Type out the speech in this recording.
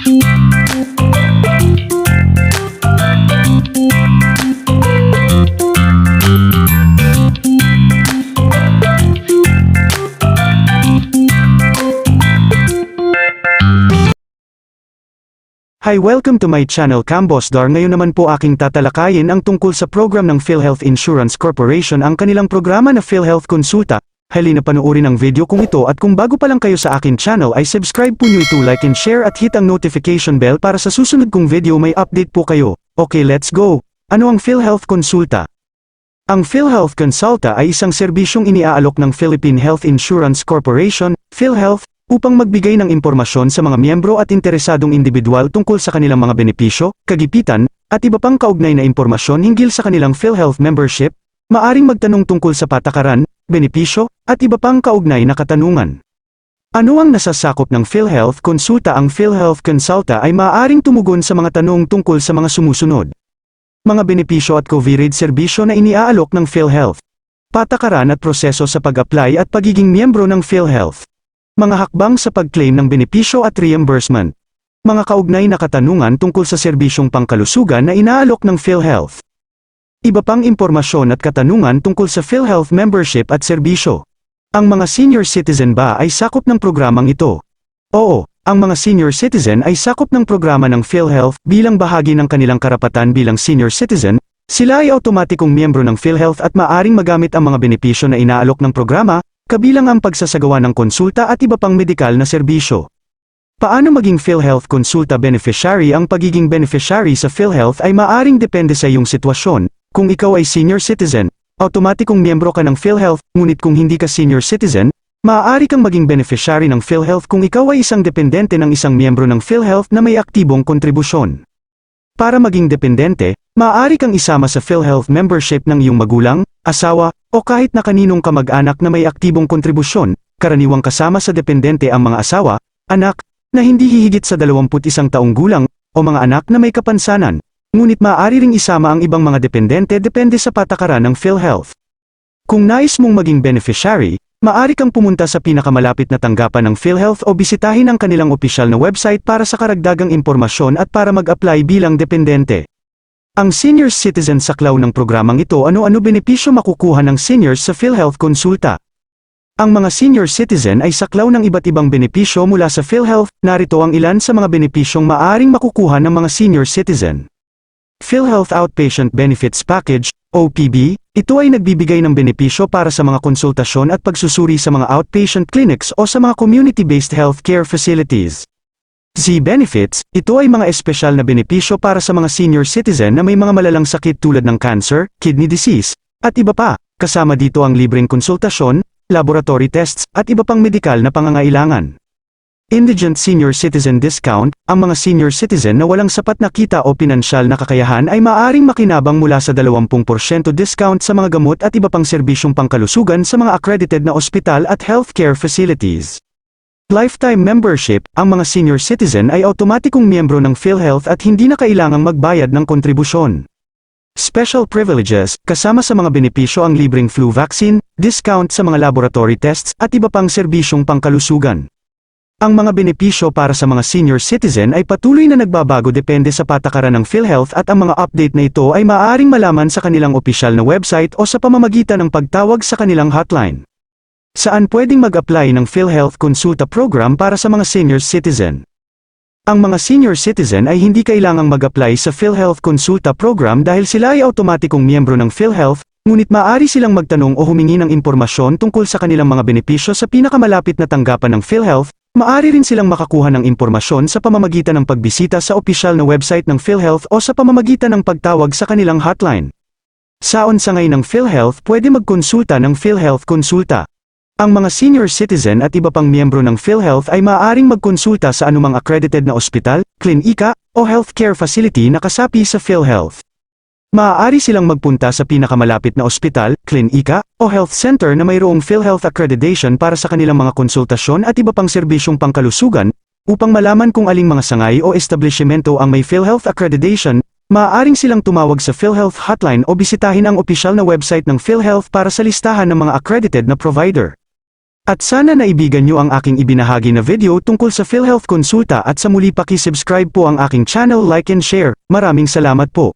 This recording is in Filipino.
Hi, welcome to my channel Cambosdar. Ngayon naman po aking tatalakayin ang tungkol sa program ng PhilHealth Insurance Corporation ang kanilang programa na PhilHealth Consulta. Halina panoorin ang video kung ito at kung bago pa lang kayo sa akin channel ay subscribe po nyo ito like and share at hit ang notification bell para sa susunod kong video may update po kayo. Okay let's go! Ano ang PhilHealth Consulta? Ang PhilHealth Consulta ay isang serbisyong iniaalok ng Philippine Health Insurance Corporation, PhilHealth, upang magbigay ng impormasyon sa mga miyembro at interesadong individual tungkol sa kanilang mga benepisyo, kagipitan, at iba pang kaugnay na impormasyon hinggil sa kanilang PhilHealth membership, maaring magtanong tungkol sa patakaran, benepisyo, at iba pang kaugnay na katanungan. Ano ang nasasakop ng PhilHealth Konsulta? Ang PhilHealth Consulta ay maaaring tumugon sa mga tanong tungkol sa mga sumusunod. Mga benepisyo at coverage serbisyo na iniaalok ng PhilHealth. Patakaran at proseso sa pag-apply at pagiging miyembro ng PhilHealth. Mga hakbang sa pag-claim ng benepisyo at reimbursement. Mga kaugnay na katanungan tungkol sa serbisyong pangkalusugan na inaalok ng PhilHealth. Iba pang impormasyon at katanungan tungkol sa PhilHealth membership at serbisyo. Ang mga senior citizen ba ay sakop ng programang ito? Oo, ang mga senior citizen ay sakop ng programa ng PhilHealth bilang bahagi ng kanilang karapatan bilang senior citizen, sila ay automatikong miyembro ng PhilHealth at maaring magamit ang mga benepisyo na inaalok ng programa, kabilang ang pagsasagawa ng konsulta at iba pang medikal na serbisyo. Paano maging PhilHealth Konsulta beneficiary? Ang pagiging beneficiary sa PhilHealth ay maaring depende sa iyong sitwasyon. Kung ikaw ay senior citizen, automatikong miyembro ka ng PhilHealth, ngunit kung hindi ka senior citizen, maaari kang maging beneficiary ng PhilHealth kung ikaw ay isang dependente ng isang miyembro ng PhilHealth na may aktibong kontribusyon. Para maging dependente, maaari kang isama sa PhilHealth membership ng iyong magulang, asawa, o kahit na kaninong kamag-anak na may aktibong kontribusyon, karaniwang kasama sa dependente ang mga asawa, anak, na hindi hihigit sa 21 taong gulang, o mga anak na may kapansanan, ngunit maaari ring isama ang ibang mga dependente depende sa patakaran ng PhilHealth. Kung nais mong maging beneficiary, maaari kang pumunta sa pinakamalapit na tanggapan ng PhilHealth o bisitahin ang kanilang opisyal na website para sa karagdagang impormasyon at para mag-apply bilang dependente. Ang senior citizen saklaw ng programang ito ano-ano benepisyo makukuha ng seniors sa PhilHealth Konsulta. Ang mga senior citizen ay saklaw ng iba't ibang benepisyo mula sa PhilHealth, narito ang ilan sa mga benepisyong maaring makukuha ng mga senior citizen. PhilHealth Outpatient Benefits Package, OPB, ito ay nagbibigay ng benepisyo para sa mga konsultasyon at pagsusuri sa mga outpatient clinics o sa mga community-based healthcare facilities. Z-Benefits, ito ay mga espesyal na benepisyo para sa mga senior citizen na may mga malalang sakit tulad ng cancer, kidney disease, at iba pa, kasama dito ang libreng konsultasyon, laboratory tests, at iba pang medikal na pangangailangan. Indigent Senior Citizen Discount, ang mga senior citizen na walang sapat na kita o pinansyal na kakayahan ay maaaring makinabang mula sa 20% discount sa mga gamot at iba pang serbisyong pangkalusugan sa mga accredited na ospital at healthcare facilities. Lifetime membership, ang mga senior citizen ay automatikong miyembro ng PhilHealth at hindi na kailangang magbayad ng kontribusyon. Special privileges, kasama sa mga benepisyo ang libreng flu vaccine, discount sa mga laboratory tests, at iba pang serbisyong pangkalusugan. Ang mga benepisyo para sa mga senior citizen ay patuloy na nagbabago depende sa patakaran ng PhilHealth at ang mga update na ito ay maaaring malaman sa kanilang opisyal na website o sa pamamagitan ng pagtawag sa kanilang hotline. Saan pwedeng mag-apply ng PhilHealth Konsulta Program para sa mga senior citizen? Ang mga senior citizen ay hindi kailangang mag-apply sa PhilHealth Konsulta Program dahil sila ay automatikong miyembro ng PhilHealth, ngunit maaari silang magtanong o humingi ng impormasyon tungkol sa kanilang mga benepisyo sa pinakamalapit na tanggapan ng PhilHealth, maaari rin silang makakuha ng impormasyon sa pamamagitan ng pagbisita sa opisyal na website ng PhilHealth o sa pamamagitan ng pagtawag sa kanilang hotline. Sa onsangay ng PhilHealth pwede magkonsulta ng PhilHealth Konsulta. Ang mga senior citizen at iba pang miyembro ng PhilHealth ay maaaring magkonsulta sa anumang accredited na ospital, klinika, o healthcare facility na kasapi sa PhilHealth. Maaari silang magpunta sa pinakamalapit na ospital, klinika, o health center na mayroong PhilHealth accreditation para sa kanilang mga konsultasyon at iba pang serbisyong pangkalusugan, upang malaman kung aling mga sangay o establishmento ang may PhilHealth accreditation, maaaring silang tumawag sa PhilHealth hotline o bisitahin ang opisyal na website ng PhilHealth para sa listahan ng mga accredited na provider. At sana naibigan nyo ang aking ibinahagi na video tungkol sa PhilHealth Konsulta at sa muli paki-subscribe po ang aking channel like and share. Maraming salamat po.